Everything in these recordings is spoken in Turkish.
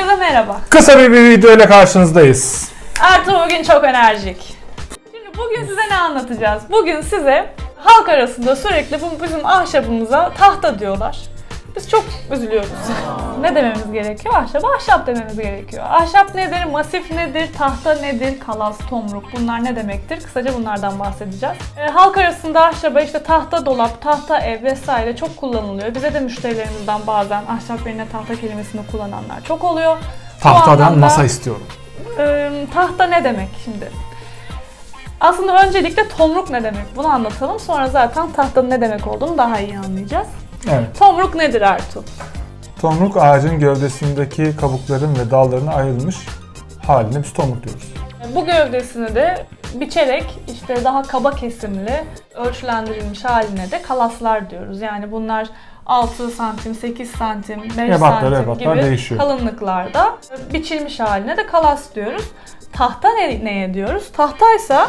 Herkese merhaba. Kısa bir, bir video ile karşınızdayız. Ertuğ bugün çok enerjik. Şimdi bugün size ne anlatacağız? Bugün size halk arasında sürekli bu bizim ahşabımıza tahta diyorlar. Biz çok üzülüyoruz. ne dememiz gerekiyor? Ahşap, ahşap dememiz gerekiyor. Ahşap nedir, masif nedir, tahta nedir, kalas, tomruk bunlar ne demektir? Kısaca bunlardan bahsedeceğiz. E, halk arasında ahşaba işte tahta dolap, tahta ev vesaire çok kullanılıyor. Bize de müşterilerimizden bazen ahşap yerine tahta kelimesini kullananlar çok oluyor. Tahtadan anlamda- masa istiyorum. ee, tahta ne demek şimdi? Aslında öncelikle tomruk ne demek bunu anlatalım. Sonra zaten tahtanın ne demek olduğunu daha iyi anlayacağız. Evet. Tomruk nedir Ertuğ? Tomruk ağacın gövdesindeki kabukların ve dalların ayrılmış haline biz tomruk diyoruz. Bu gövdesini de biçerek işte daha kaba kesimli, ölçülendirilmiş haline de kalaslar diyoruz. Yani bunlar 6 santim, 8 santim, 5 Ebatları, santim ebatlar gibi değişiyor. kalınlıklarda biçilmiş haline de kalas diyoruz. Tahta ne, neye diyoruz? Tahtaysa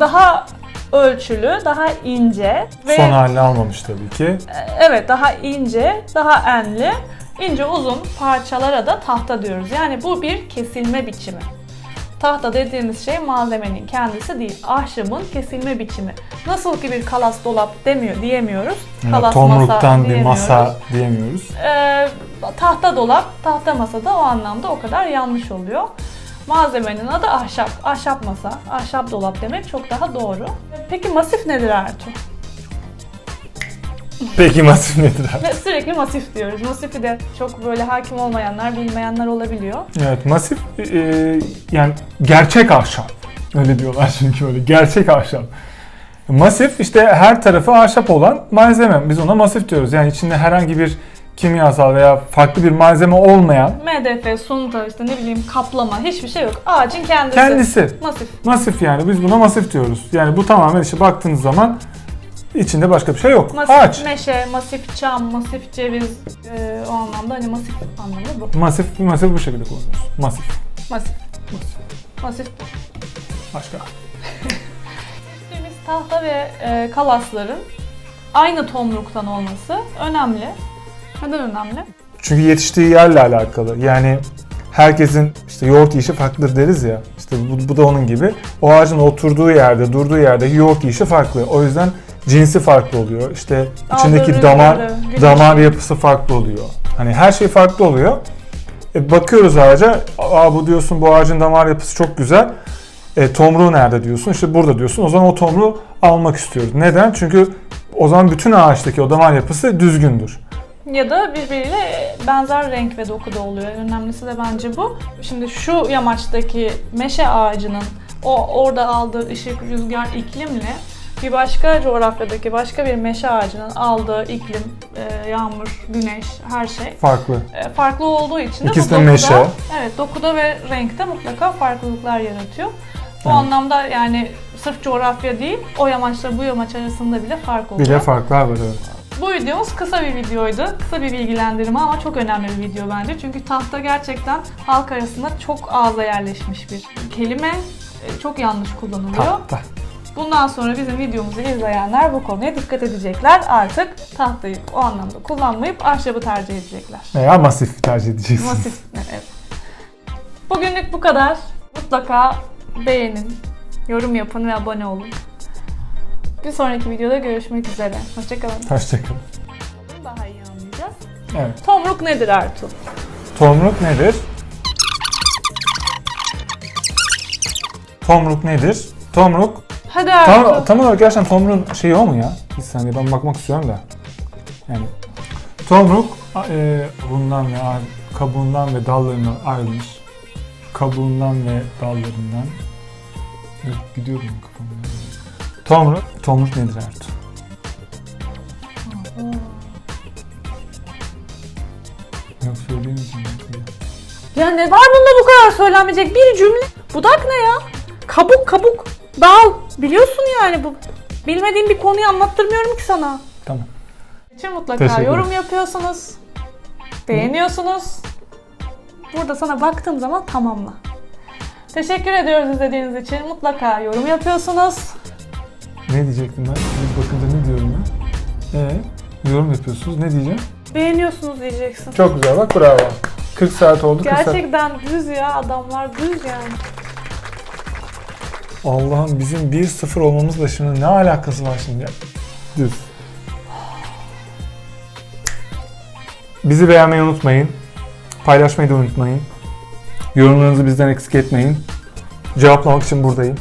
daha ölçülü, daha ince ve Son halini almamış tabii ki. evet daha ince, daha enli, ince uzun parçalara da tahta diyoruz. Yani bu bir kesilme biçimi. Tahta dediğimiz şey malzemenin kendisi değil, ahşabın kesilme biçimi. Nasıl ki bir kalas dolap demiyor diyemiyoruz. Yani Kalas tomruktan bir diyemiyoruz. masa diyemiyoruz. Ee, tahta dolap, tahta masa da o anlamda o kadar yanlış oluyor. Malzemenin adı ahşap. Ahşap masa, ahşap dolap demek çok daha doğru. Peki masif nedir Ertuğ? Peki masif nedir abi? Ve sürekli masif diyoruz. Masifi de çok böyle hakim olmayanlar, bilmeyenler olabiliyor. Evet masif e, yani gerçek ahşap. Öyle diyorlar çünkü öyle gerçek ahşap. Masif işte her tarafı ahşap olan malzeme. Biz ona masif diyoruz. Yani içinde herhangi bir kimyasal veya farklı bir malzeme olmayan MDF, sunta, işte ne bileyim kaplama hiçbir şey yok. Ağacın kendisi. kendisi. Masif. Masif yani biz buna masif diyoruz. Yani bu tamamen işte baktığınız zaman içinde başka bir şey yok. Masif Ağaç. meşe, masif çam, masif ceviz e, o anlamda hani masif anlamı bu. Masif, masif bu şekilde kullanıyoruz. Masif. Masif. Masif. Masif. Başka. Biz tahta ve e, kalasların aynı tomruktan olması önemli. Neden önemli? Çünkü yetiştiği yerle alakalı. Yani herkesin işte yoğurt yiyişi farklıdır deriz ya. İşte bu, bu da onun gibi. O ağacın oturduğu yerde, durduğu yerdeki yoğurt yiyişi farklı. O yüzden cinsi farklı oluyor. İşte içindeki damar güneşi. damar yapısı farklı oluyor. Hani her şey farklı oluyor. E, bakıyoruz ağaca. Aa bu diyorsun bu ağacın damar yapısı çok güzel. E, tomruğu nerede diyorsun? İşte burada diyorsun. O zaman o tomruğu almak istiyoruz. Neden? Çünkü o zaman bütün ağaçtaki o damar yapısı düzgündür. Ya da birbiriyle benzer renk ve dokuda oluyor. En önemlisi de bence bu. Şimdi şu yamaçtaki meşe ağacının o orada aldığı ışık, rüzgar, iklimle bir başka coğrafyadaki başka bir meşe ağacının aldığı iklim, e, yağmur, güneş, her şey Farklı. e, farklı olduğu için de İkisi bu de dokuda, meşe. Evet, dokuda ve renkte mutlaka farklılıklar yaratıyor. Bu Evet. anlamda yani sırf coğrafya değil, o yamaçla bu yamaç arasında bile fark oluyor. Bile farklar var evet. Bu videomuz kısa bir videoydu. Kısa bir bilgilendirme ama çok önemli bir video bence. Çünkü tahta gerçekten halk arasında çok ağza yerleşmiş bir kelime. E, Çok yanlış kullanılıyor. Tahta. Bundan sonra bizim videomuzu izleyenler bu konuya dikkat edecekler. Artık tahtayı o anlamda kullanmayıp ahşabı tercih edecekler. Veya masif tercih edeceksiniz. Masif. Evet. Bugünlük bu kadar. Mutlaka beğenin, yorum yapın ve abone olun. Bir sonraki videoda görüşmek üzere. Hoşçakalın. Hoşçakalın. Daha iyi anlayacağız. Evet. Tomruk nedir Ertuğ? Tomruk nedir? Tomruk nedir? Tomruk. Hadi Ertuğ. Tam, tam olarak gerçekten tomruğun şeyi o mu ya? Bir saniye ben bakmak istiyorum da. Yani tomruk e, bundan ve kabuğundan ve dallarından ayrılmış. Kabuğundan ve dallarından. Evet, gidiyorum kafamda. Tomruk. Tomruk nedir Ertuğ? Yok söyleyemeyeceğim. Ya ne var bunda bu kadar söylenmeyecek bir cümle? Budak ne ya? Kabuk kabuk. Dal. Biliyorsun yani bu. Bilmediğim bir konuyu anlattırmıyorum ki sana. Tamam. için mutlaka Teşekkür ederim. yorum yapıyorsunuz. Beğeniyorsunuz. Burada sana baktığım zaman tamamla. Teşekkür ediyoruz izlediğiniz için. Mutlaka yorum yapıyorsunuz. Ne diyecektim ben? Bir bakınca ne diyorum ben? Ee, yorum yapıyorsunuz. Ne diyeceğim? Beğeniyorsunuz diyeceksin. Çok güzel bak bravo. 40 saat oldu 40 saat. Gerçekten düz ya adamlar düz yani. Allah'ım bizim 1-0 olmamızla şimdi ne alakası var şimdi ya? Düz. Bizi beğenmeyi unutmayın. Paylaşmayı da unutmayın. Yorumlarınızı bizden eksik etmeyin. Cevaplamak için buradayım.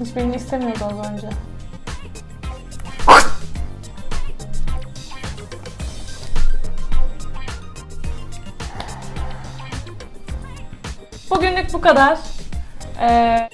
Hiçbirini istemiyordu az önce. Bugünlük bu kadar. Ee,